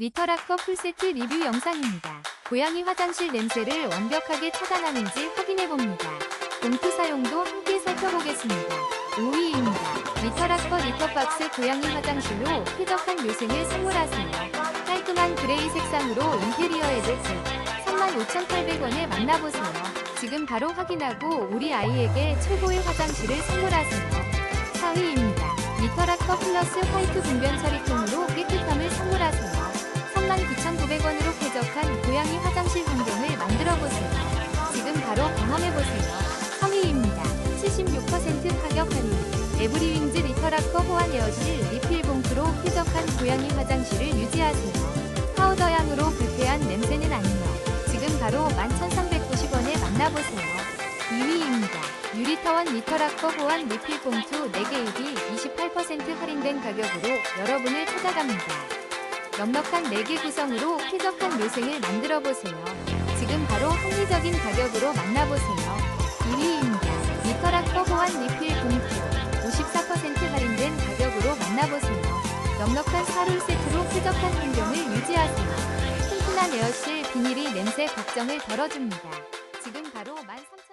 리터락커 풀세트 리뷰 영상입니다. 고양이 화장실 냄새를 완벽하게 차단하는지 확인해봅니다. 봉투 사용도 함께 살펴보겠습니다. 5위입니다. 리터락커 리터박스 고양이 화장실로 쾌적한 요생을 선물하세요. 깔끔한 그레이 색상으로 인테리어에 좋고 35,800원에 만나보세요. 지금 바로 확인하고 우리 아이에게 최고의 화장실을 선물하세요. 4위입니다. 리터락커 플러스 화이트 분변 처리통으로 39,900원으로 쾌적한 고양이 화장실 환경을 만들어보세요. 지금 바로 경험해보세요. 3위입니다. 76% 가격 할인. 에브리윙즈 리터락커 호환 에어실 리필 봉투로 쾌적한 고양이 화장실을 유지하세요. 파우더 향으로 불쾌한 냄새는 아니요. 지금 바로 11,390원에 만나보세요. 2위입니다. 유리타원 리터락커 호환 리필 봉투 4개입이 28% 할인된 가격으로 여러분을 찾아갑니다. 넉넉한 4개 구성으로 쾌적한 요생을 만들어보세요. 지금 바로 합리적인 가격으로 만나보세요. 2위입니다. 리터락커 호환 리필 봉투 54% 할인된 가격으로 만나보세요. 넉넉한 사룰 세트로 쾌적한 환경을 유지하세요. 튼튼한 에어실 비닐이 냄새 걱정을 덜어줍니다. 지금 바로 13,000원